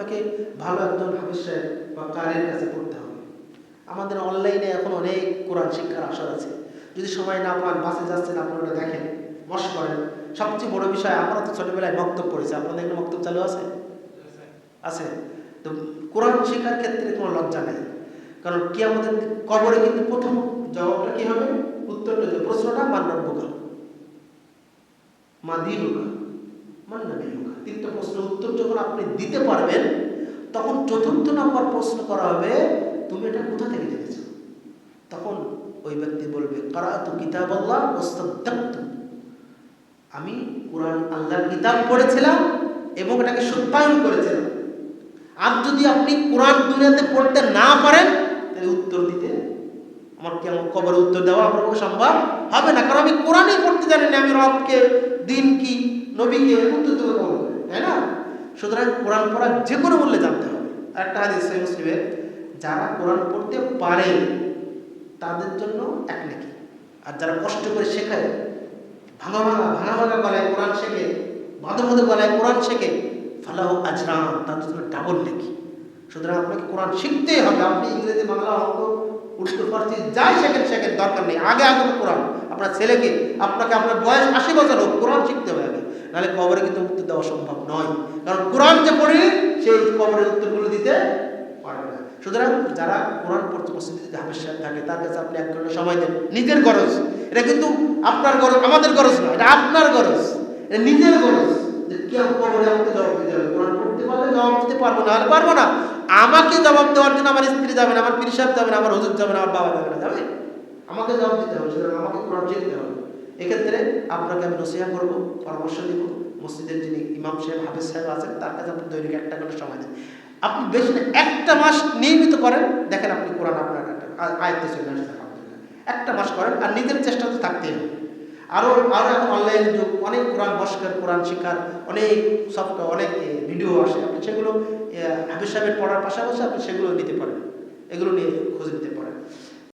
আপনাকে ভালো একজন হাফিজ বা কারের কাছে পড়তে হবে। আমাদের অনলাইনে এখন অনেক কোরআন শিক্ষার আসর আছে। যদি সময় না পান, বাসে যাচ্ছেন, আপনারা দেখেন মশ করেন। সবচেয়ে বড় বিষয়, আমরা তো ছোটবেলায় বক্তব্য পড়েছি। আপনাদের এখানে বক্তব্য চালু আছে? আছে। তো কোরআন শেখার ক্ষেত্রে কোনো লজ্জা নেই। কারণ কি আমাদের কবরে কিন্তু প্রথম জবাবটা কি হবে? উত্তরটা প্রশ্নটা মান রব্বুকা মা মান নবীলুকা তিনটা প্রশ্নের উত্তর যখন আপনি দিতে পারবেন, তখন চতুর্থ নম্বর প্রশ্ন করা হবে, তুমি এটা কোথা থেকে জেনেছো তখন ওই ব্যক্তি বলবে কারাতু কিতাব আল্লাহ ওস্তাদ্দাক্তু আমি কোরআন, আল্লাহর কিতাব পড়েছিলাম এবং এটাকে সত্যায়ন করেছিলাম। আর যদি আপনি কোরআন দুনিয়াতে পড়তে না পারেন, তাহলে উত্তর দিতে আমার কি আমার কবর উত্তর দেওয়া আমার সম্ভব হবে না। কারণ আমি কোরআনই পড়তে জানি না, আমি রবকে দিন কি নবীকে উত্তর করে, তাই না? সুতরাং কোরআন পড়া যে কোনো মূল্যে জানতে হবে। একটা হাদিস মুসলিমের যারা কোরআন পড়তে পারে তাদের জন্য এক নাকি। আর যারা কষ্ট করে শেখায় ভাঙা ভাঙা ভাঙা ভাঙা গলায় কোরআন শেখে বাঁধো বাঁধো গলায় কোরআন শেখে ফালাহ আজরাম তাদের জন্য ডাবল নাকি। সুতরাং আপনাকে কোরআন শিখতেই হবে। আপনি ইংরেজি বাংলা অঙ্ক উর্দু ফার্সি যাই শেখেন শেখেন দরকার নেই। আগে আগে কোরআন। আপনার ছেলেকে আপনাকে আপনার বয়স আশি বছর হোক, কোরআন শিখতে হবে। আগে নাহলে কবরে কিন্তু উত্তর দেওয়া সম্ভব নয়। কারণ কোরআন যে পড়ে সেই কবরের উত্তরগুলো দিতে পারবে না। সুতরাং যারা কোরআন পড়তে মসজিদে হাফেজ সাহেব থাকে, তার কাছে আপনি এক ঘণ্টা সময় দেন। নিজের গরজ। এটা কিন্তু আপনার গরজ, আমাদের গরজ না এটা আপনার গরজ। এটা নিজের গরজ যে কেউ কবরে আমাকে জবাব দিতে হবে। কোরআন পড়তে পারলে জবাব দিতে পারব না পারব না। আমাকে জবাব দেওয়ার জন্য আমার স্ত্রী যাবে না, আমার পীর সাহেব যাবে না, আমার হুজুর যাবে না, আমার বাবা যাবে না, যাবে? আমাকে জবাব দিতে হবে, সুতরাং আমাকে কোরআন শিখতে হবে। এক্ষেত্রে আপনাকে আমি নসিহা করব, পরামর্শ দিব। মসজিদের যিনি ইমাম সাহেব, হাফিজ সাহেব আছেন, তার কাছে আপনি দৈনিক একটা করে সময় দেন। আপনি বেশি একটা মাস নিয়মিত করেন, দেখেন আপনি কোরআন আপনার আয়ত্তে চলে আলহামদুলিল্লাহ। একটা মাস করেন, আর নিজের চেষ্টা তো থাকতেই হবে। আরও আরও এখন অনলাইন যুগ, অনেক কোরআন বস্কার, কোরআন শিক্ষার অনেক সফটওয়্যার অনেক ভিডিও আসে। আপনি সেগুলো হাফিজ সাহেবের পড়ার পাশাপাশি আপনি সেগুলো নিতে পারেন। এগুলো নিয়ে খোঁজ নিতে পারেন।